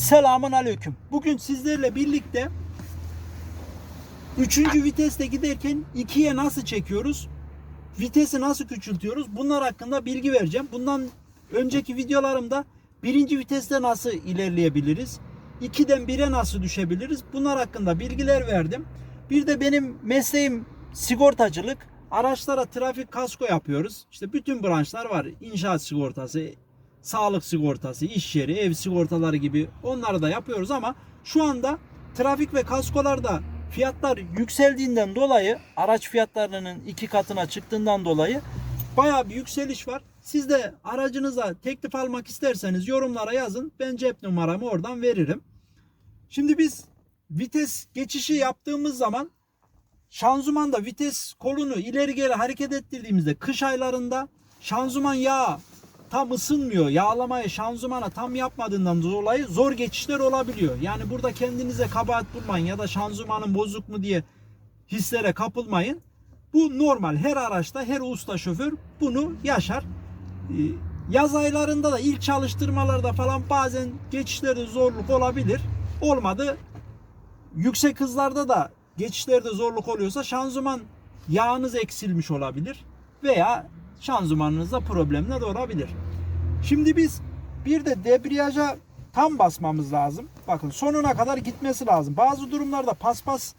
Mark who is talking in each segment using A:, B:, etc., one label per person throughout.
A: Selamun aleyküm. Bugün sizlerle birlikte 3. viteste giderken 2'ye nasıl çekiyoruz? Vitesi nasıl küçültüyoruz? Bunlar hakkında bilgi vereceğim. Bundan önceki videolarımda birinci viteste nasıl ilerleyebiliriz? 2'den 1'e nasıl düşebiliriz? Bunlar hakkında bilgiler verdim. Bir de benim mesleğim sigortacılık. Araçlara trafik kasko yapıyoruz. İşte bütün branşlar var. İnşaat sigortası, sağlık sigortası, iş yeri, ev sigortaları gibi onları da yapıyoruz ama şu anda trafik ve kaskolarda fiyatlar yükseldiğinden dolayı araç fiyatlarının iki katına çıktığından dolayı bayağı bir yükseliş var. Siz de aracınıza teklif almak isterseniz yorumlara yazın. Ben cep numaramı oradan veririm. Şimdi biz vites geçişi yaptığımız zaman şanzımanda vites kolunu ileri geri hareket ettirdiğimizde kış aylarında şanzıman yağı tam ısınmıyor. Yağlamayı şanzımana tam yapmadığından dolayı zor geçişler olabiliyor. Yani burada kendinize kabahat bulmayın ya da şanzımanın bozuk mu diye hislere kapılmayın. Bu normal. Her araçta her usta şoför bunu yaşar. Ee, Yaz aylarında da ilk çalıştırmalarda falan bazen geçişlerde zorluk olabilir. Olmadı. Yüksek hızlarda da geçişlerde zorluk oluyorsa şanzıman yağınız eksilmiş olabilir veya şanzımanınızda problemler olabilir. Şimdi biz bir de debriyaja tam basmamız lazım. Bakın sonuna kadar gitmesi lazım. Bazı durumlarda paspas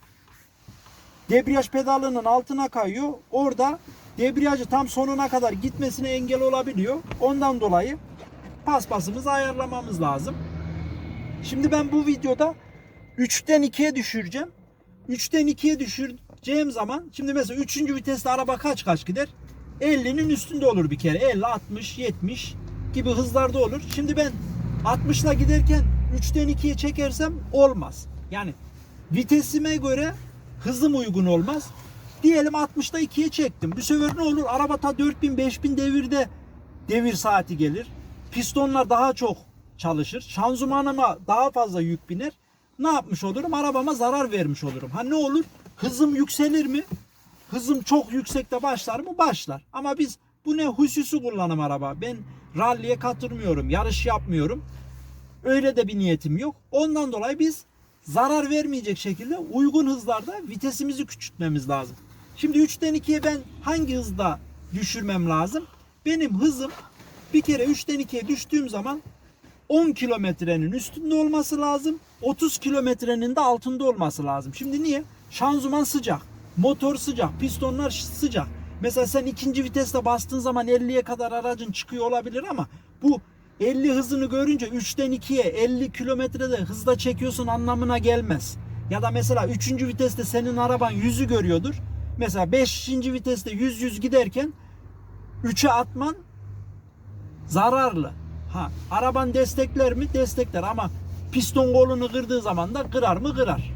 A: debriyaj pedalının altına kayıyor. Orada debriyajı tam sonuna kadar gitmesine engel olabiliyor. Ondan dolayı paspasımızı ayarlamamız lazım. Şimdi ben bu videoda 3'ten 2'ye düşüreceğim. 3'ten 2'ye düşüreceğim zaman şimdi mesela 3. viteste araba kaç kaç gider? 50'nin üstünde olur bir kere. 50, 60, 70 gibi hızlarda olur. Şimdi ben 60'la giderken 3'ten 2'ye çekersem olmaz. Yani vitesime göre hızım uygun olmaz. Diyelim 60'da 2'ye çektim. Bu sefer ne olur? Araba ta 4000 5000 devirde devir saati gelir. Pistonlar daha çok çalışır. Şanzımanıma daha fazla yük biner. Ne yapmış olurum? Arabama zarar vermiş olurum. Ha ne olur? Hızım yükselir mi? Hızım çok yüksekte başlar mı? Başlar. Ama biz bu ne hususi kullanım araba. Ben ralliye katılmıyorum. Yarış yapmıyorum. Öyle de bir niyetim yok. Ondan dolayı biz zarar vermeyecek şekilde uygun hızlarda vitesimizi küçültmemiz lazım. Şimdi 3'ten 2'ye ben hangi hızda düşürmem lazım? Benim hızım bir kere 3'ten 2'ye düştüğüm zaman 10 kilometrenin üstünde olması lazım. 30 kilometrenin de altında olması lazım. Şimdi niye? Şanzıman sıcak. Motor sıcak. Pistonlar sıcak. Mesela sen ikinci viteste bastığın zaman 50'ye kadar aracın çıkıyor olabilir ama bu 50 hızını görünce 3'ten 2'ye 50 kilometrede hızda çekiyorsun anlamına gelmez. Ya da mesela 3. viteste senin araban 100'ü görüyordur. Mesela 5. viteste 100-100 giderken 3'e atman zararlı. Ha, araban destekler mi? Destekler ama piston kolunu kırdığı zaman da kırar mı? Kırar.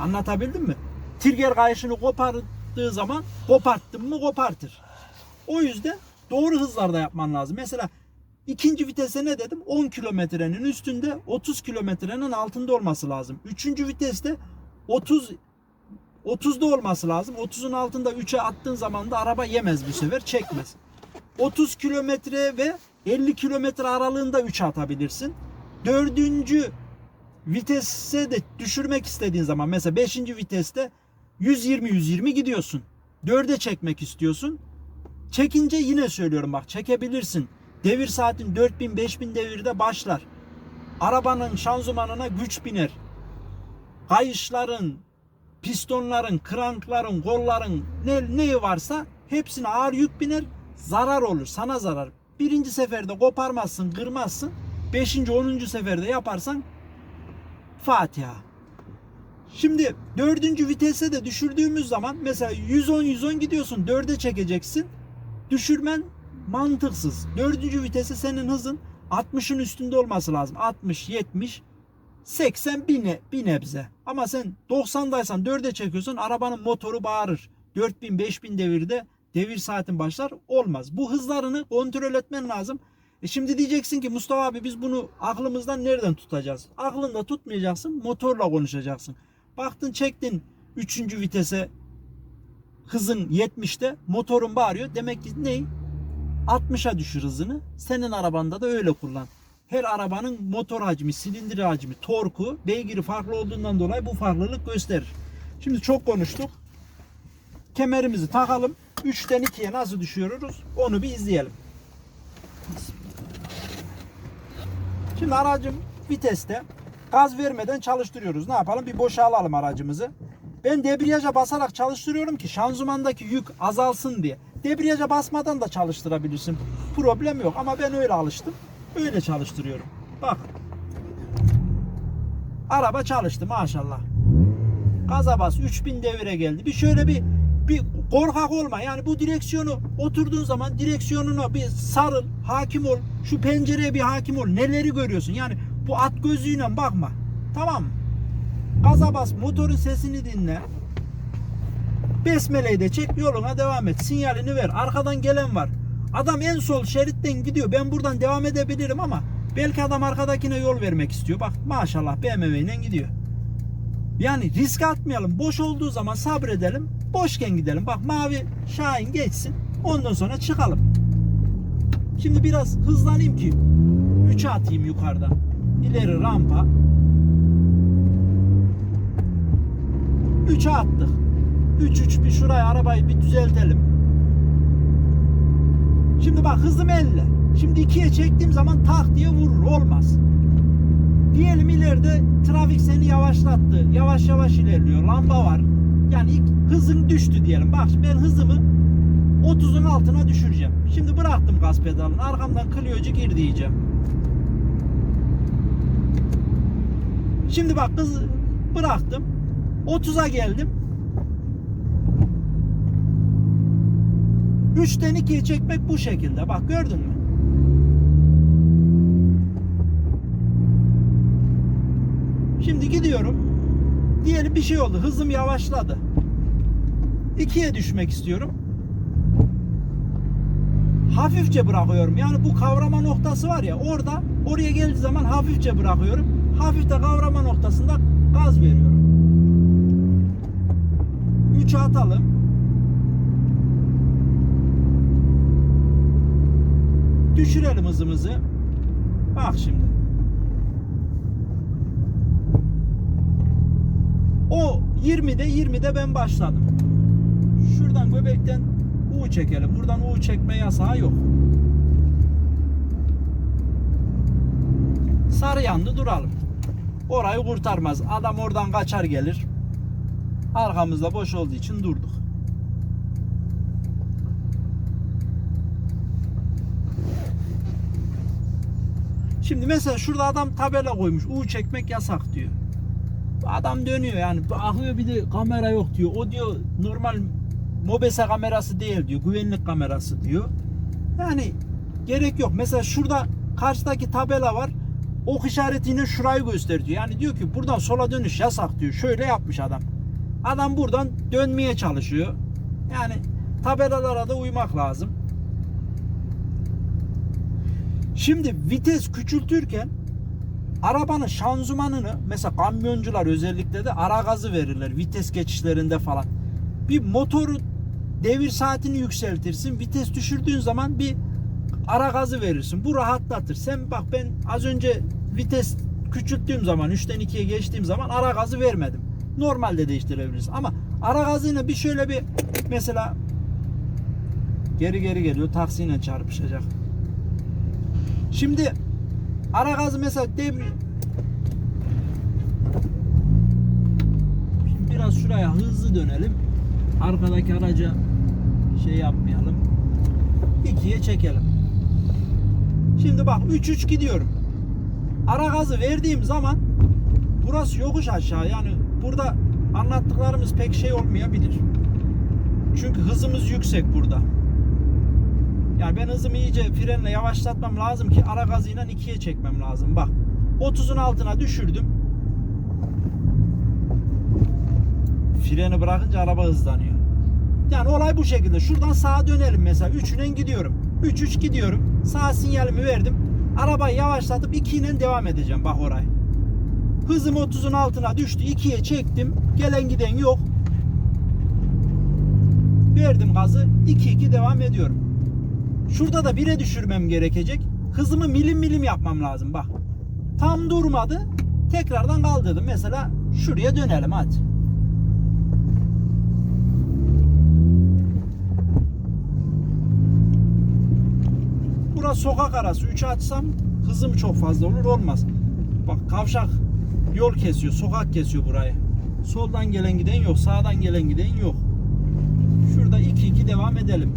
A: Anlatabildim mi? Trigger kayışını kopardığı zaman koparttın mı kopartır. O yüzden doğru hızlarda yapman lazım. Mesela ikinci vitese ne dedim? 10 kilometrenin üstünde 30 kilometrenin altında olması lazım. Üçüncü viteste 30 30'da olması lazım. 30'un altında 3'e attığın zaman da araba yemez bu sefer çekmez. 30 kilometre ve 50 kilometre aralığında 3 atabilirsin. Dördüncü vitese de düşürmek istediğin zaman mesela 5. viteste 120-120 gidiyorsun. 4'e çekmek istiyorsun. Çekince yine söylüyorum bak çekebilirsin. Devir saatin 4000-5000 devirde başlar. Arabanın şanzımanına güç biner. Kayışların, pistonların, krankların, kolların ne, neyi varsa hepsine ağır yük biner. Zarar olur. Sana zarar. Birinci seferde koparmazsın, kırmazsın. Beşinci, onuncu seferde yaparsan Fatiha. Şimdi dördüncü vitese de düşürdüğümüz zaman mesela 110-110 gidiyorsun. Dörde çekeceksin. Düşürmen mantıksız. Dördüncü vitese senin hızın 60'ın üstünde olması lazım. 60, 70, 80 bir, ne, bir nebze. Ama sen 90'daysan 4'e çekiyorsun arabanın motoru bağırır. 4000 5000 devirde devir saatin başlar olmaz. Bu hızlarını kontrol etmen lazım. E şimdi diyeceksin ki Mustafa abi biz bunu aklımızdan nereden tutacağız? Aklında tutmayacaksın motorla konuşacaksın. Baktın çektin 3. vitese hızın 70'te motorun bağırıyor. Demek ki ne? 60'a düşür hızını. Senin arabanda da öyle kullan. her arabanın motor hacmi, silindir hacmi, torku, beygiri farklı olduğundan dolayı bu farklılık gösterir. Şimdi çok konuştuk. Kemerimizi takalım. 3'ten 2'ye nasıl düşüyoruz? Onu bir izleyelim. Şimdi aracım viteste gaz vermeden çalıştırıyoruz. Ne yapalım? Bir boşa alalım aracımızı. Ben debriyaja basarak çalıştırıyorum ki şanzımandaki yük azalsın diye. Debriyaja basmadan da çalıştırabilirsin. Problem yok ama ben öyle alıştım. Öyle çalıştırıyorum. Bak. Araba çalıştı maşallah. Gaza bas 3000 devire geldi. Bir şöyle bir bir korkak olma. Yani bu direksiyonu oturduğun zaman direksiyonuna bir sarıl, hakim ol. Şu pencereye bir hakim ol. Neleri görüyorsun? Yani bu at gözüyle bakma. Tamam mı? Gaza bas, motorun sesini dinle. Besmeleyi de çek, yoluna devam et. Sinyalini ver. Arkadan gelen var. Adam en sol şeritten gidiyor. Ben buradan devam edebilirim ama belki adam arkadakine yol vermek istiyor. Bak maşallah BMW ile gidiyor. Yani risk atmayalım. Boş olduğu zaman sabredelim. Boşken gidelim. Bak mavi Şahin geçsin. Ondan sonra çıkalım. Şimdi biraz hızlanayım ki 3'e atayım yukarıdan. İleri rampa. 3'e attık. 3 3 bir şuraya arabayı bir düzeltelim. Şimdi bak hızım 50. Şimdi 2'ye çektiğim zaman tak diye vurur. Olmaz. Diyelim ileride trafik seni yavaşlattı. Yavaş yavaş ilerliyor. Lamba var. Yani ilk hızın düştü diyelim. Bak ben hızımı 30'un altına düşüreceğim. Şimdi bıraktım gaz pedalını. Arkamdan Clio'cu gir diyeceğim. Şimdi bak hız bıraktım. 30'a geldim. 3'ten 2'ye çekmek bu şekilde. Bak gördün mü? Şimdi gidiyorum. Diyelim bir şey oldu. Hızım yavaşladı. 2'ye düşmek istiyorum. Hafifçe bırakıyorum. Yani bu kavrama noktası var ya orada oraya geldiği zaman hafifçe bırakıyorum. Hafif de kavrama noktasında gaz veriyorum. 3'e atalım. Düşürelim hızımızı. Bak şimdi. O 20'de 20'de ben başladım. Şuradan göbekten U çekelim. Buradan U çekme yasağı yok. Sarı yandı duralım. Orayı kurtarmaz. Adam oradan kaçar gelir. Arkamızda boş olduğu için durduk. Şimdi mesela şurada adam tabela koymuş. U çekmek yasak diyor. Adam dönüyor yani bakıyor bir de kamera yok diyor. O diyor normal mobese kamerası değil diyor. Güvenlik kamerası diyor. Yani gerek yok. Mesela şurada karşıdaki tabela var. Ok işaretiyle şurayı gösteriyor. Yani diyor ki buradan sola dönüş yasak diyor. Şöyle yapmış adam. Adam buradan dönmeye çalışıyor. Yani tabelalara da uymak lazım. Şimdi vites küçültürken arabanın şanzımanını mesela kamyoncular özellikle de ara gazı verirler vites geçişlerinde falan. Bir motoru devir saatini yükseltirsin. Vites düşürdüğün zaman bir ara gazı verirsin. Bu rahatlatır. Sen bak ben az önce vites küçülttüğüm zaman 3'ten 2'ye geçtiğim zaman ara gazı vermedim. Normalde değiştirebilirsin. Ama ara gazıyla bir şöyle bir mesela geri geri geliyor taksiyle çarpışacak. Şimdi ara gazı mesela devri Şimdi biraz şuraya hızlı dönelim. Arkadaki araca şey yapmayalım. 2'ye çekelim. Şimdi bak 3-3 gidiyorum. Ara gazı verdiğim zaman burası yokuş aşağı yani burada anlattıklarımız pek şey olmayabilir. Çünkü hızımız yüksek burada. Yani ben hızımı iyice frenle yavaşlatmam lazım ki ara gazıyla ikiye çekmem lazım. Bak 30'un altına düşürdüm. Freni bırakınca araba hızlanıyor. Yani olay bu şekilde. Şuradan sağa dönelim mesela. 3'üne gidiyorum. 3-3 gidiyorum. Sağ sinyalimi verdim. Arabayı yavaşlatıp 2 ile devam edeceğim. Bak orayı. Hızım 30'un altına düştü. 2'ye çektim. Gelen giden yok. Verdim gazı. 2-2 devam ediyorum. Şurada da 1'e düşürmem gerekecek. hızımı milim milim yapmam lazım bak. Tam durmadı. Tekrardan kaldırdım. Mesela şuraya dönelim hadi. Burası sokak arası. 3'e açsam hızım çok fazla olur olmaz. Bak kavşak yol kesiyor, sokak kesiyor burayı. Soldan gelen giden yok, sağdan gelen giden yok. Şurada 2-2 devam edelim.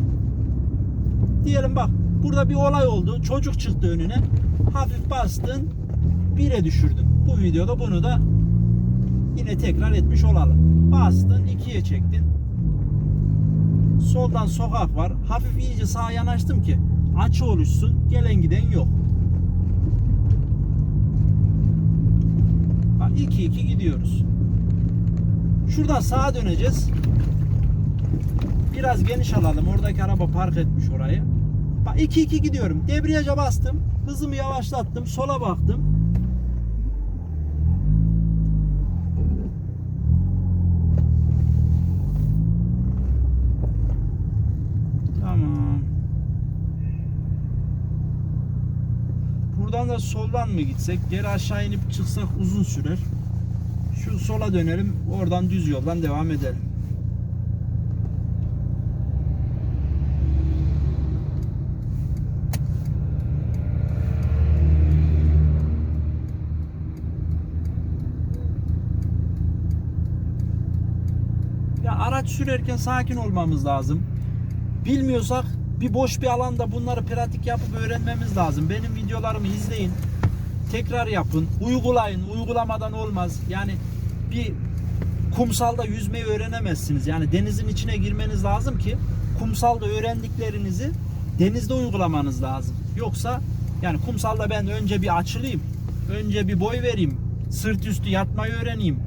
A: Diyelim bak burada bir olay oldu. Çocuk çıktı önüne. Hafif bastın. 1'e düşürdün. Bu videoda bunu da yine tekrar etmiş olalım. Bastın 2'ye çektin. Soldan sokak var. Hafif iyice sağa yanaştım ki açı oluşsun. Gelen giden yok. Bak 2-2 gidiyoruz. Şuradan sağa döneceğiz. Biraz geniş alalım. Oradaki araba park etmiş orayı. Bak 2-2 gidiyorum. Debriyaja bastım. Hızımı yavaşlattım. Sola baktım. Buradan da soldan mı gitsek? Geri aşağı inip çıksak uzun sürer. Şu sola dönelim. Oradan düz yoldan devam edelim. Ya araç sürerken sakin olmamız lazım. Bilmiyorsak bir boş bir alanda bunları pratik yapıp öğrenmemiz lazım. Benim videolarımı izleyin. Tekrar yapın. Uygulayın. Uygulamadan olmaz. Yani bir kumsalda yüzmeyi öğrenemezsiniz. Yani denizin içine girmeniz lazım ki kumsalda öğrendiklerinizi denizde uygulamanız lazım. Yoksa yani kumsalda ben önce bir açılayım. Önce bir boy vereyim. Sırt üstü yatmayı öğreneyim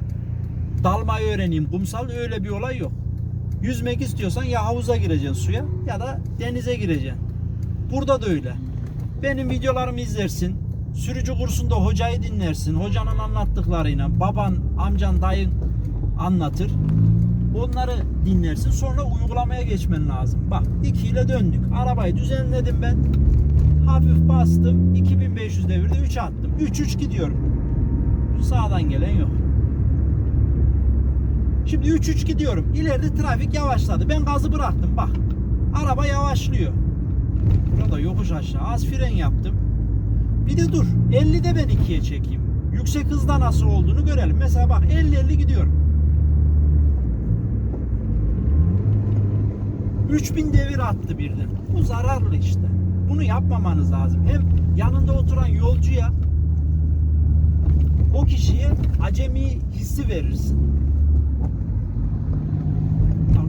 A: dalmayı öğreneyim. Kumsal öyle bir olay yok. Yüzmek istiyorsan ya havuza gireceksin suya ya da denize gireceksin. Burada da öyle. Benim videolarımı izlersin. Sürücü kursunda hocayı dinlersin. Hocanın anlattıklarıyla baban, amcan, dayın anlatır. Onları dinlersin. Sonra uygulamaya geçmen lazım. Bak 2 ile döndük. Arabayı düzenledim ben. Hafif bastım. 2500 devirde 3 attım. 3-3 gidiyorum. Sağdan gelen yok. Şimdi 3-3 gidiyorum. İleride trafik yavaşladı. Ben gazı bıraktım bak. Araba yavaşlıyor. Burada yokuş aşağı. Az fren yaptım. Bir de dur. 50'de ben 2'ye çekeyim. Yüksek hızda nasıl olduğunu görelim. Mesela bak 50-50 gidiyorum. 3000 devir attı birden. Bu zararlı işte. Bunu yapmamanız lazım. Hem yanında oturan yolcuya o kişiye acemi hissi verirsin.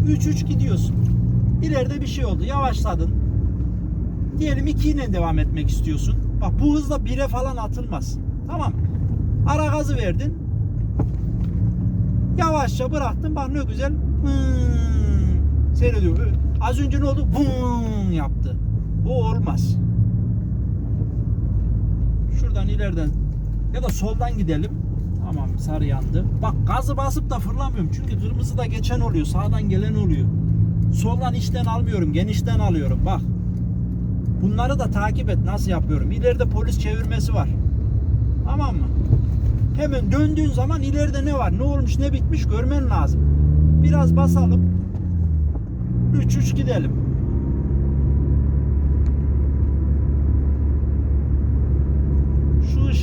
A: Tamam 3-3 gidiyorsun. İleride bir şey oldu. Yavaşladın. Diyelim 2 ile devam etmek istiyorsun. Bak bu hızla 1'e falan atılmaz. Tamam. Ara gazı verdin. Yavaşça bıraktın. Bak ne güzel. Hmm, seyrediyor. Az önce ne oldu? Bum yaptı. O olmaz. Şuradan ileriden ya da soldan gidelim. Tamam sarı yandı. Bak gazı basıp da fırlamıyorum. Çünkü kırmızı da geçen oluyor. Sağdan gelen oluyor. Soldan içten almıyorum. Genişten alıyorum. Bak. Bunları da takip et. Nasıl yapıyorum. İleride polis çevirmesi var. Tamam mı? Hemen döndüğün zaman ileride ne var? Ne olmuş ne bitmiş görmen lazım. Biraz basalım. 3-3 gidelim.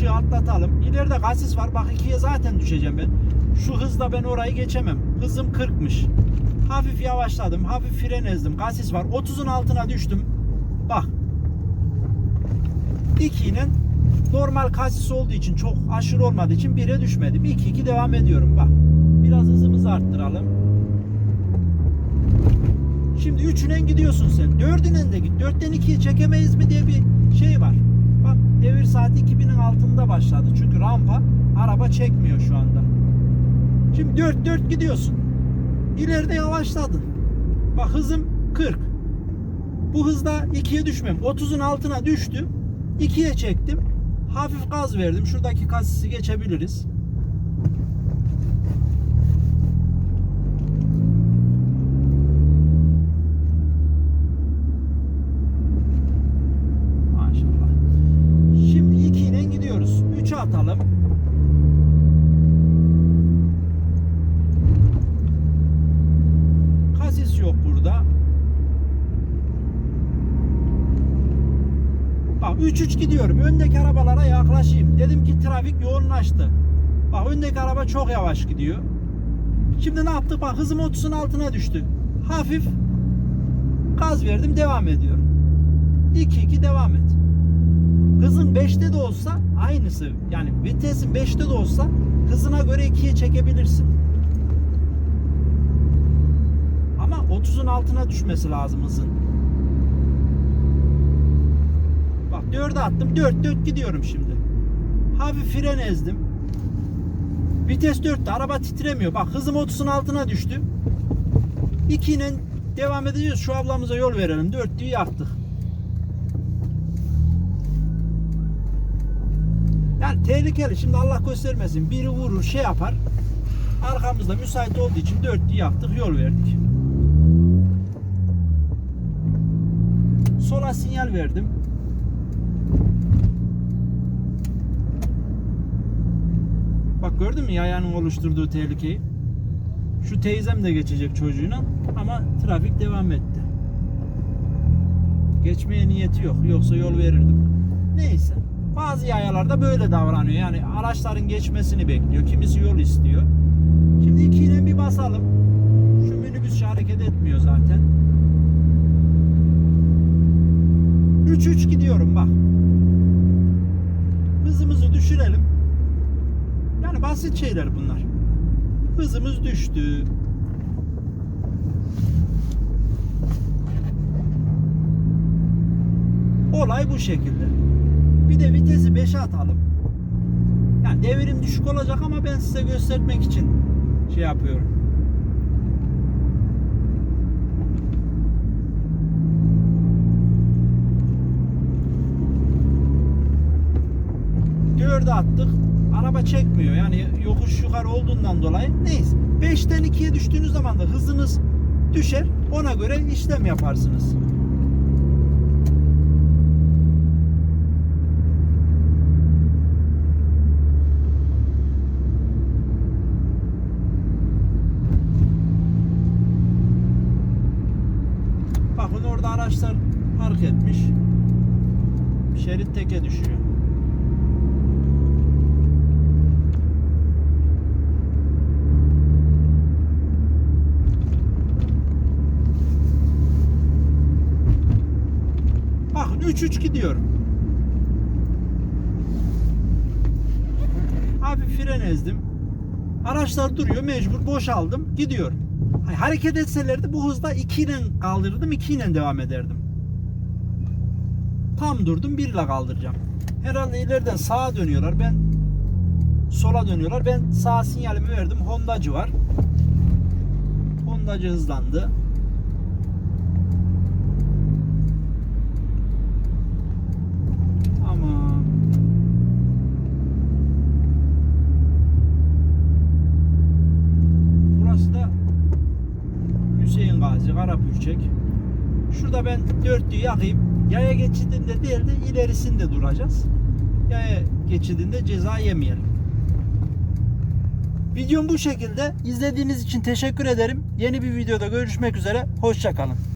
A: Işığı atlatalım. İleride kasis var. Bak ikiye zaten düşeceğim ben. Şu hızla ben orayı geçemem. Hızım 40'mış. Hafif yavaşladım. Hafif fren ezdim. Kasis var. 30'un altına düştüm. Bak. 2 ile normal kasis olduğu için çok aşırı olmadığı için 1'e düşmedim. 2-2 devam ediyorum. Bak. Biraz hızımızı arttıralım. Şimdi 3'üne gidiyorsun sen. 4'üne de git. 4'ten 2'ye çekemeyiz mi diye bir şey var. Devir saati 2000'in altında başladı. Çünkü rampa araba çekmiyor şu anda. Şimdi 4 4 gidiyorsun. İleride yavaşladın. Bak hızım 40. Bu hızda 2'ye düşmem. 30'un altına düştü. 2'ye çektim. Hafif gaz verdim. Şuradaki kasisi geçebiliriz. Maşallah. 3-3 gidiyorum. Öndeki arabalara yaklaşayım. Dedim ki trafik yoğunlaştı. Bak öndeki araba çok yavaş gidiyor. Şimdi ne yaptık? Bak hızım 30'un altına düştü. Hafif gaz verdim devam ediyor. 2-2 devam et. Hızın 5'te de olsa aynısı. Yani vitesin 5'te de olsa hızına göre 2'ye çekebilirsin. Ama 30'un altına düşmesi lazım hızın. Bak 4'e attım. 4 4 gidiyorum şimdi. Hafif fren ezdim. Vites 4'te araba titremiyor. Bak hızım 30'un altına düştü. 2 ile devam edeceğiz. Şu ablamıza yol verelim. 4'lüyü yaktık. Yani tehlikeli. Şimdi Allah göstermesin. Biri vurur şey yapar. Arkamızda müsait olduğu için 4'lüyü yaktık. Yol verdik. Sola sinyal verdim. Bak gördün mü yayanın oluşturduğu tehlikeyi? Şu teyzem de geçecek çocuğuna ama trafik devam etti. Geçmeye niyeti yok. Yoksa yol verirdim. Neyse. Bazı yayalarda böyle davranıyor. Yani araçların geçmesini bekliyor. Kimisi yol istiyor. Şimdi ikiyle bir basalım. Şu minibüs hareket etmiyor zaten. 3-3 gidiyorum bak. Hızımızı düşürelim. Yani basit şeyler bunlar. Hızımız düştü. Olay bu şekilde. Bir de vitesi 5'e atalım. Yani devrim düşük olacak ama ben size göstermek için şey yapıyorum. Dörde attık. Araba çekmiyor. Yani yokuş yukarı olduğundan dolayı. Neyse. 5'ten 2'ye düştüğünüz zaman da hızınız düşer. Ona göre işlem yaparsınız. Bakın orada araçlar park etmiş. Şerit teke düşüyor. Bakın 3-3 gidiyorum. Abi fren ezdim. Araçlar duruyor mecbur boşaldım gidiyor. Hay- Hareket etselerdi bu hızda 2 ile kaldırırdım 2 ile devam ederdim. Tam durdum 1 ile kaldıracağım. Herhalde ileriden sağa dönüyorlar ben sola dönüyorlar. Ben sağ sinyalimi verdim. Hondacı var. Hondacı hızlandı. Tamam. Burası da Hüseyin Gazi Karapürçek. Şurada ben dörtlüyü yakayım. Yaya geçidinde değil de ilerisinde duracağız. Yaya geçidinde ceza yemeyelim. Videom bu şekilde. İzlediğiniz için teşekkür ederim. Yeni bir videoda görüşmek üzere. Hoşçakalın.